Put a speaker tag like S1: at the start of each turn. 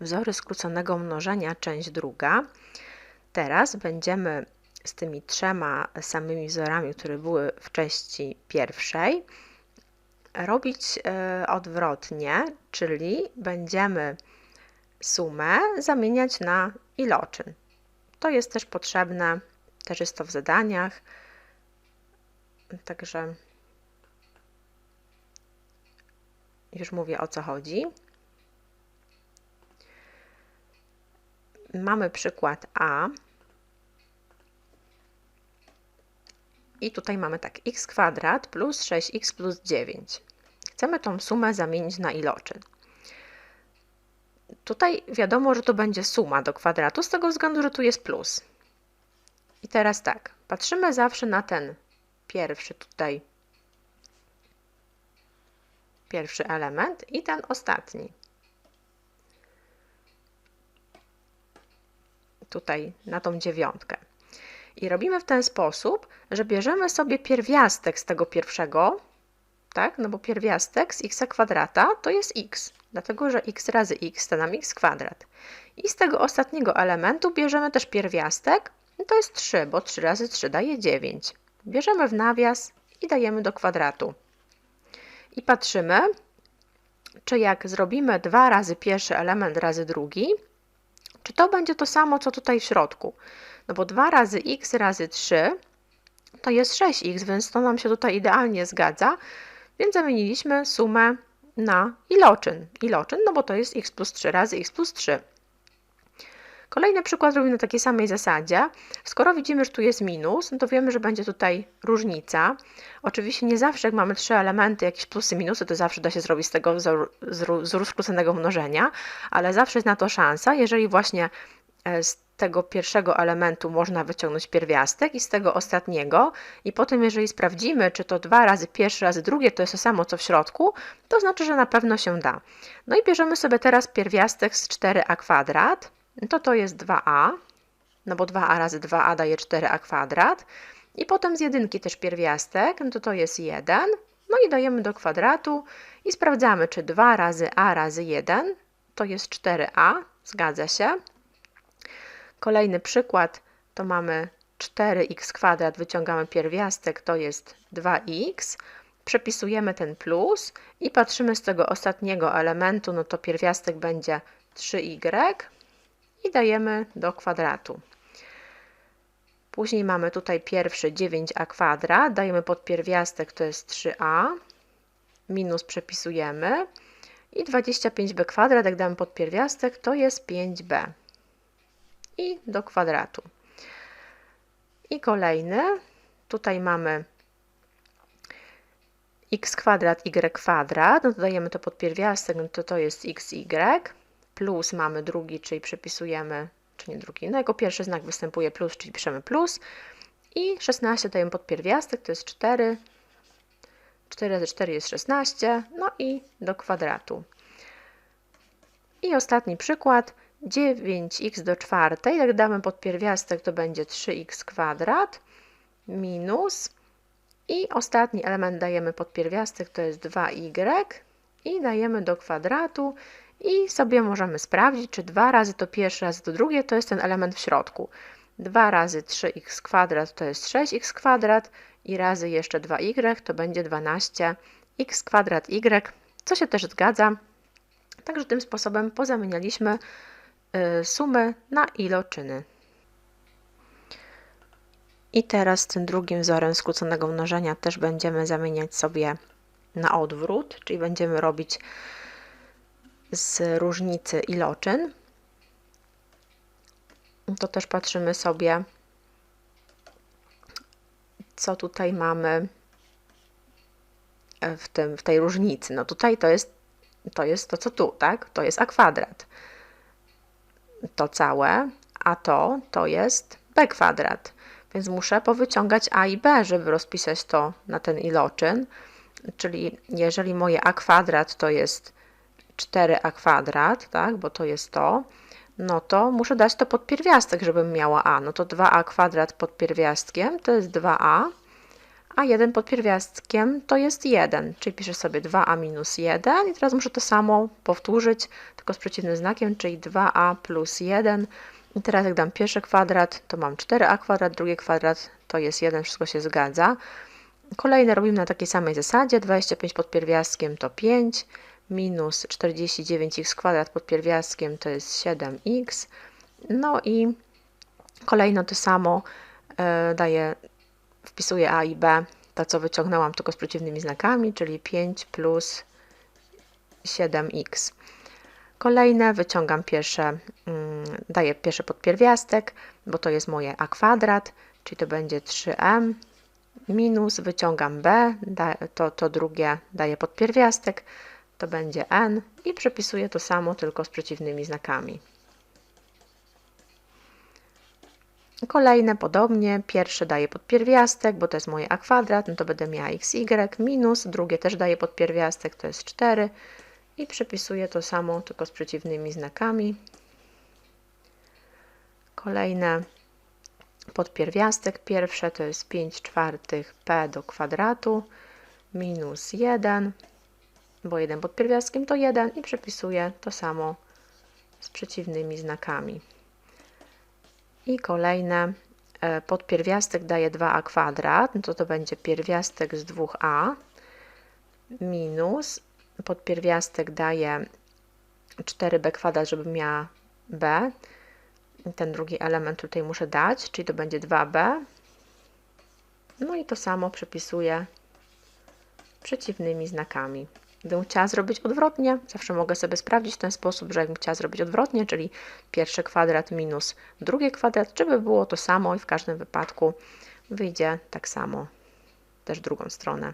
S1: Wzory skróconego mnożenia, część druga. Teraz będziemy z tymi trzema samymi wzorami, które były w części pierwszej, robić e, odwrotnie, czyli będziemy sumę zamieniać na iloczyn. To jest też potrzebne, też jest to w zadaniach, także już mówię o co chodzi. Mamy przykład A. I tutaj mamy tak x kwadrat plus 6x plus 9. Chcemy tą sumę zamienić na iloczyn. Tutaj wiadomo, że to będzie suma do kwadratu, z tego względu, że tu jest plus. I teraz tak, patrzymy zawsze na ten pierwszy tutaj, pierwszy element i ten ostatni. Tutaj na tą dziewiątkę. I robimy w ten sposób, że bierzemy sobie pierwiastek z tego pierwszego, tak? No bo pierwiastek z x kwadrata to jest x, dlatego że x razy x to nam x kwadrat. I z tego ostatniego elementu bierzemy też pierwiastek, no to jest 3, bo 3 razy 3 daje 9. Bierzemy w nawias i dajemy do kwadratu. I patrzymy, czy jak zrobimy 2 razy pierwszy element razy drugi, czy to będzie to samo, co tutaj w środku. No bo 2 razy x razy 3 to jest 6x, więc to nam się tutaj idealnie zgadza. Więc zamieniliśmy sumę na iloczyn. Iloczyn, no bo to jest x plus 3 razy x plus 3. Kolejny przykład robimy na takiej samej zasadzie. Skoro widzimy, że tu jest minus, no to wiemy, że będzie tutaj różnica. Oczywiście nie zawsze, jak mamy trzy elementy, jakieś plusy, minusy, to zawsze da się zrobić z tego wzoru skróconego mnożenia, ale zawsze jest na to szansa, jeżeli właśnie e, z tego pierwszego elementu można wyciągnąć pierwiastek i z tego ostatniego i potem jeżeli sprawdzimy, czy to dwa razy pierwszy razy drugie to jest to samo co w środku, to znaczy, że na pewno się da. No i bierzemy sobie teraz pierwiastek z 4a kwadrat, to to jest 2a, no bo 2a razy 2a daje 4a kwadrat. I potem z jedynki też pierwiastek, no to to jest 1, no i dajemy do kwadratu i sprawdzamy, czy 2 razy a razy 1 to jest 4a, zgadza się, Kolejny przykład to mamy 4x kwadrat, wyciągamy pierwiastek, to jest 2x. Przepisujemy ten plus i patrzymy z tego ostatniego elementu, no to pierwiastek będzie 3y i dajemy do kwadratu. Później mamy tutaj pierwszy 9a kwadrat, dajemy pod pierwiastek, to jest 3a, minus przepisujemy. I 25b kwadrat, jak damy pod pierwiastek, to jest 5b i do kwadratu. I kolejny, tutaj mamy x kwadrat, y kwadrat, no dodajemy to pod pierwiastek, no to to jest xy, plus mamy drugi, czyli przepisujemy, czy nie drugi, no jako pierwszy znak występuje plus, czyli piszemy plus. I 16 dajemy pod pierwiastek, to jest 4, 4 razy 4 jest 16, no i do kwadratu. I ostatni przykład, 9x do czwartej, jak damy pod pierwiastek, to będzie 3x kwadrat minus. I ostatni element dajemy pod pierwiastek, to jest 2y i dajemy do kwadratu i sobie możemy sprawdzić, czy 2 razy to pierwszy, razy to drugie, to jest ten element w środku. 2 razy 3x kwadrat to jest 6x kwadrat i razy jeszcze 2y to będzie 12x kwadrat y, co się też zgadza. Także tym sposobem pozamienialiśmy Y, sumy na iloczyny. I teraz tym drugim wzorem skróconego mnożenia też będziemy zamieniać sobie na odwrót, czyli będziemy robić z różnicy iloczyn. To też patrzymy sobie, co tutaj mamy w, tym, w tej różnicy. No tutaj to jest, to jest to, co tu, tak? To jest a kwadrat to całe, a to to jest b kwadrat. Więc muszę powyciągać a i b, żeby rozpisać to na ten iloczyn. Czyli jeżeli moje a kwadrat to jest 4a kwadrat, tak, bo to jest to, no to muszę dać to pod pierwiastek, żebym miała a. No to 2a kwadrat pod pierwiastkiem to jest 2a, a 1 pod pierwiastkiem to jest 1, czyli piszę sobie 2a minus 1 i teraz muszę to samo powtórzyć, tylko z przeciwnym znakiem, czyli 2a plus 1. I teraz jak dam pierwszy kwadrat, to mam 4a kwadrat, drugi kwadrat to jest 1, wszystko się zgadza. Kolejne robimy na takiej samej zasadzie, 25 pod pierwiastkiem to 5, minus 49x kwadrat pod pierwiastkiem to jest 7x. No i kolejno to samo e, daję, wpisuję a i b, to co wyciągnęłam tylko z przeciwnymi znakami, czyli 5 plus 7x. Kolejne wyciągam pierwsze, mm, daję pierwszy podpierwiastek, bo to jest moje a kwadrat, czyli to będzie 3m minus, wyciągam b, to, to drugie daję podpierwiastek, to będzie n i przepisuję to samo, tylko z przeciwnymi znakami. Kolejne podobnie, pierwsze daję podpierwiastek, bo to jest moje a kwadrat, no to będę miała xy minus, drugie też daję podpierwiastek, to jest 4 i przepisuję to samo, tylko z przeciwnymi znakami. Kolejne podpierwiastek, pierwsze to jest 5 czwartych p do kwadratu minus 1 bo 1 pod pierwiastkiem to 1 i przepisuję to samo z przeciwnymi znakami. I kolejne e, podpierwiastek daje 2a kwadrat, no to to będzie pierwiastek z 2a minus podpierwiastek daje 4b kwadrat, żeby miała b. Ten drugi element tutaj muszę dać, czyli to będzie 2b. No i to samo przepisuję przeciwnymi znakami. Gdybym chciała zrobić odwrotnie, zawsze mogę sobie sprawdzić w ten sposób, że jakbym chciała zrobić odwrotnie, czyli pierwszy kwadrat minus drugi kwadrat, żeby było to samo i w każdym wypadku wyjdzie tak samo też drugą stronę.